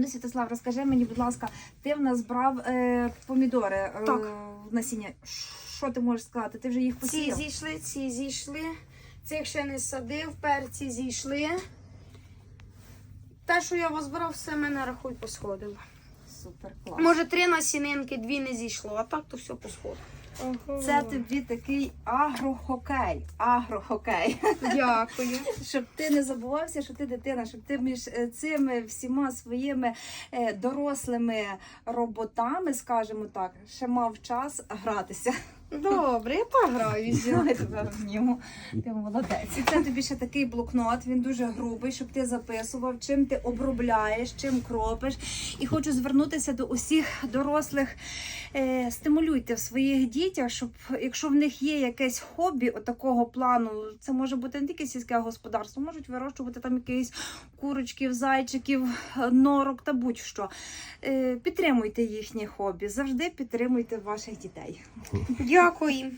Ну, Святослав, розкажи мені, будь ласка, ти в нас брав е, помідори е, Так. насіння. Що ти можеш сказати? Ти вже їх Ці посіяв? зійшли, ці зійшли. Цих ще не садив, перці зійшли. Те, що я вас брав, все мене рахуй посходило. Супер клас. Може, три насінинки, дві не зійшло, а так то все посходило. Це тобі такий агрохокей. Агрохокей. Дякую. Щоб ти не забувався, що ти дитина, щоб ти між е, цими всіма своїми е, дорослими роботами, скажімо так, ще мав час гратися. Добре, я пограюся. Давай тебе обніму. Ти молодець. Це тобі ще такий блокнот, він дуже грубий, щоб ти записував, чим ти обробляєш, чим кропиш. І хочу звернутися до усіх дорослих. Е, стимулюйте в своїх дітях, щоб якщо в них є якесь хобі такого плану, це може бути не тільки сільське господарство, можуть вирощувати там якісь курочків, зайчиків, норок та будь-що. Е, підтримуйте їхнє хобі, завжди підтримуйте ваших дітей. Дякую.